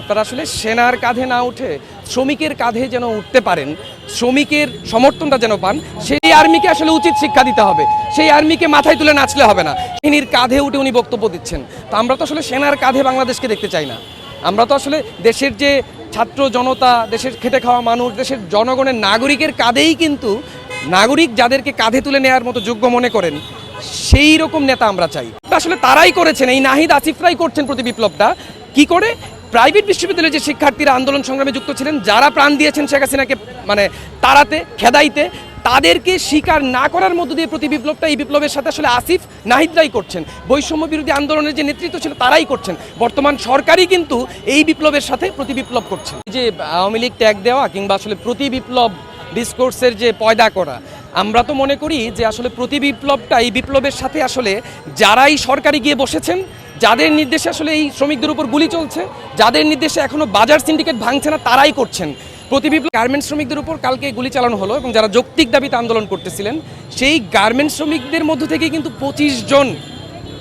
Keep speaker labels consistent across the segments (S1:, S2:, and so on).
S1: আপনারা আসলে সেনার কাঁধে না উঠে শ্রমিকের কাঁধে যেন উঠতে পারেন, শ্রমিকের সমর্থনটা যেন পান, সেই আর্মিকে আসলে উচিত শিক্ষা দিতে হবে। সেই আর্মিকে মাথায় তুলে নাচলে হবে না। বাহিনীর কাঁধে উঠে উনি বক্তব্য দিচ্ছেন। তো আমরা তো আসলে সেনার কাঁধে বাংলাদেশকে দেখতে চাই না। আমরা তো আসলে দেশের যে ছাত্র জনতা, দেশের খেটে খাওয়া মানুষ, দেশের জনগণের নাগরিকের কাঁধেই কিন্তু নাগরিক যাদেরকে কাঁধে তুলে নেওয়ার মতো যোগ্য মনে করেন, সেই রকম নেতা আমরা চাই। আসলে তারাই করেছেন। এই নাহিদ আসিফরাই করছেন প্রতি বিপ্লবটা। কি করে? প্রাইভেট বিশ্ববিদ্যালয়ের যে শিক্ষার্থীরা আন্দোলন সংগ্রামে যুক্ত ছিলেন, যারা প্রাণ দিয়েছেন শেখ হাসিনাকে মানে তাড়াতে, খেদাইতে, তাদেরকে স্বীকার না করার মধ্য দিয়ে প্রতি বিপ্লবটা, এই বিপ্লবের সাথে আসলে আসিফ নাহিদরাই করছেন। বৈষম্য বিরোধী আন্দোলনের যে নেতৃত্ব ছিল, তারাই করছেন। বর্তমান সরকারই কিন্তু এই বিপ্লবের সাথে প্রতি বিপ্লব করছেন এই যে আওয়ামী লীগ ট্যাগ দেওয়া কিংবা আসলে প্রতি বিপ্লব ডিসকোর্সের যে পয়দা করা, আমরা তো মনে করি যে আসলে প্রতি বিপ্লবটা, এই বিপ্লবের সাথে আসলে যারাই সরকারি গিয়ে বসেছেন যাদের নির্দেশে আসলে এই শ্রমিকদের উপর গুলি চলছে, যাদের নির্দেশে এখনও বাজার সিন্ডিকেট ভাঙছে না, তারাই করছেন। প্রতি বিপ্লব গার্মেন্টস শ্রমিকদের উপর কালকে গুলি চালানো হলো এবং যারা যৌক্তিক দাবিতে আন্দোলন করতেছিলেন, সেই গার্মেন্টস শ্রমিকদের মধ্য থেকে কিন্তু পঁচিশ জন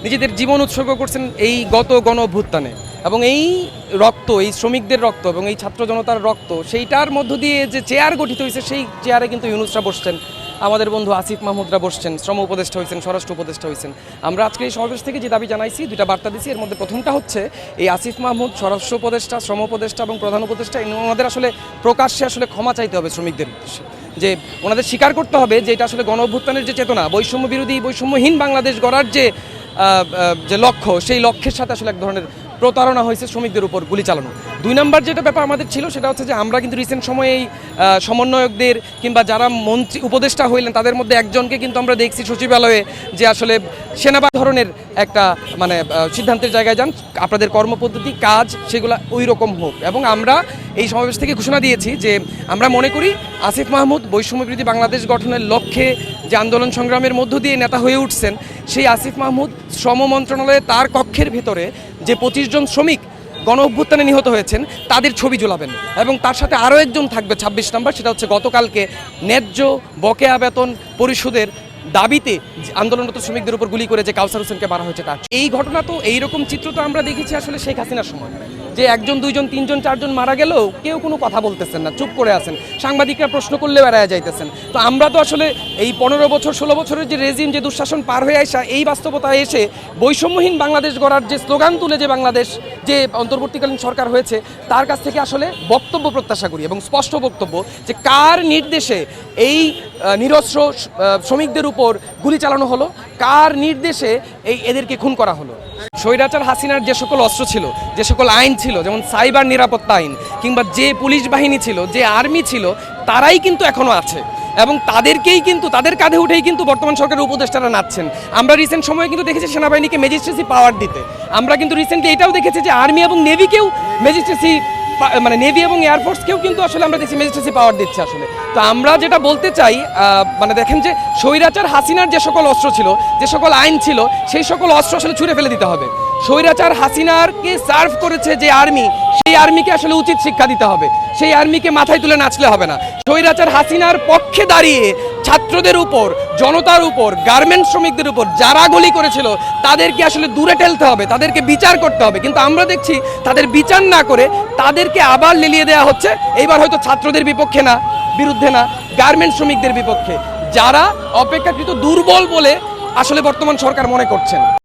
S1: নিজেদের জীবন উৎসর্গ করছেন এই গত গণ অভ্যুত্থানে। এবং এই রক্ত, এই শ্রমিকদের রক্ত এবং এই ছাত্র জনতার রক্ত, সেইটার মধ্য দিয়ে যে চেয়ার গঠিত হয়েছে, সেই চেয়ারে কিন্তু ইউনুসরা বসছেন। আমাদের বন্ধু আসিফ মাহমুদরা বসছেন, শ্রম উপদেষ্টা হয়েছেন স্বরাষ্ট্র উপদেষ্টা হয়েছেন আমরা আজকে এই সমাবেশ থেকে যে দাবি জানাইছি দুটা বার্তা দিছি, এর মধ্যে প্রথমটা হচ্ছে, এই আসিফ মাহমুদ, স্বরাষ্ট্র উপদেষ্টা, শ্রম উপদেষ্টা এবং প্রধান উপদেষ্টা ওনাদের আসলে প্রকাশ্যে আসলে ক্ষমা চাইতে হবে শ্রমিকদের। যে ওনাদের স্বীকার করতে হবে যে এটা আসলে গণ অভ্যুত্থানের যে চেতনা, বৈষম্য বিরোধী, বৈষম্যহীন বাংলাদেশ গড়ার যে যে লক্ষ্য, সেই লক্ষ্যের সাথে আসলে এক ধরনের প্রতারণা হয়েছে শ্রমিকদের উপর গুলি চালানো। দুই নাম্বার যেটা ব্যাপার আমাদের ছিল সেটা হচ্ছে যে আমরা কিন্তু রিসেন্ট সময়ে এই সমন্বয়কদের কিংবা যারা মন্ত্রী, উপদেষ্টা হইলেন, তাদের মধ্যে একজনকে কিন্তু আমরা দেখছি সচিবালয়ে যে আসলে সেনাবাহিনী ধরনের একটা মানে সিদ্ধান্তের জায়গায় যান, আপনাদের কর্মপদ্ধতি, কাজ সেগুলো ওই রকম হোক। এবং আমরা এই সমাবেশ থেকে ঘোষণা দিয়েছি যে আমরা মনে করি আসিফ মাহমুদ বৈষম্য বিরোধী বাংলাদেশ গঠনের লক্ষ্যে যে আন্দোলন সংগ্রামের মধ্য দিয়ে নেতা হয়ে উঠছেন সেই আসিফ মাহমুদ শ্রম মন্ত্রণালয়ে তার কক্ষের ভিতরে যে পঁচিশ জন শ্রমিক গণ অভ্যুত্থানে নিহত হয়েছেন, তাদের ছবি ঝোলাবেন। এবং তার সাথে আরও একজন থাকবে ছাব্বিশ নম্বর, সেটা হচ্ছে গতকালকে ন্যায্য বকেয়া বেতন পরিশোধের দাবিতে আন্দোলনরত শ্রমিকদের উপর গুলি করে যে কাউসার হোসেনকে মারা হয়েছে তার। এই ঘটনা তো এইরকম চিত্র তো আমরা দেখেছি আসলে শেখ হাসিনার সময়। যে একজন, দুইজন, তিনজন, চারজন মারা গেলেও কেউ কোনো কথা বলতেছেন না, চুপ করে আছেন। সাংবাদিকরা প্রশ্ন করলে বেড়ায় যাইতেছেন। তো আমরা তো আসলে এই পনেরো বছর, ষোলো বছরের যে রেজিম যে দুঃশাসন পার হয়ে আসা এই বাস্তবতায় এসে বৈষম্যহীন বাংলাদেশ গড়ার যে স্লোগান তুলে যে বাংলাদেশ, যে অন্তর্বর্তীকালীন সরকার হয়েছে, তার কাছ থেকে আসলে বক্তব্য প্রত্যাশা করি এবং স্পষ্ট বক্তব্য যে কার নির্দেশে এই নিরস্ত্র শ্রমিকদের উপর গুলি চালানো হলো, কার নির্দেশে এই এদেরকে খুন করা হলো। স্বৈরাচার হাসিনার যে সকল অস্ত্র ছিল, যে সকল আইন ছিল, যেমন সাইবার নিরাপত্তা আইন, কিংবা যে পুলিশ বাহিনী ছিল, যে আর্মি ছিল, তারাই কিন্তু এখনও আছে। এবং তাদেরকেই কিন্তু, তাদের কাঁধে উঠেই কিন্তু বর্তমান সরকারের উপদেষ্টারা নাচছেন। আমরা রিসেন্ট সময়ে কিন্তু দেখেছি সেনাবাহিনীকে ম্যাজিস্ট্রেসি পাওয়ার দিতে। আমরা কিন্তু রিসেন্টলি এটাও দেখেছি যে আর্মি এবং নেভিকেও ম্যাজিস্ট্রেসি মানে নেভি এবং এয়ারফোর্সকেও কিন্তু আসলে আমরা দেখছি ম্যাজিস্ট্রেসি পাওয়ার দিচ্ছে আসলে। তো আমরা যেটা বলতে চাই মানে দেখেন যে স্বৈরাচার হাসিনার যে সকল অস্ত্র ছিল, যে সকল আইন ছিল, সেই সকল অস্ত্র আসলে ছুঁড়ে ফেলে দিতে হবে। স্বৈরাচার হাসিনারকে সার্ভ করেছে যে আর্মি সেই আর্মিকে আসলে উচিত শিক্ষা দিতে হবে। সেই আর্মিকে মাথায় তুলে নাচলে হবে না। স্বৈরাচার হাসিনার পক্ষে দাঁড়িয়ে ছাত্রদের উপর, জনতার উপর, গার্মেন্ট শ্রমিকদের উপর যারা গুলি করেছিল, তাদেরকে আসলে দূরে ঠেলতে হবে, তাদেরকে বিচার করতে হবে। কিন্তু আমরা দেখছি তাদের বিচার না করে তাদেরকে আবার লেলিয়ে দেওয়া হচ্ছে। এইবার হয়তো ছাত্রদের বিপক্ষে না, বিরুদ্ধে না, গার্মেন্ট শ্রমিকদের বিপক্ষে। যারা অপেক্ষাকৃত দুর্বল বলে আসলে বর্তমান সরকার মনে করছেন।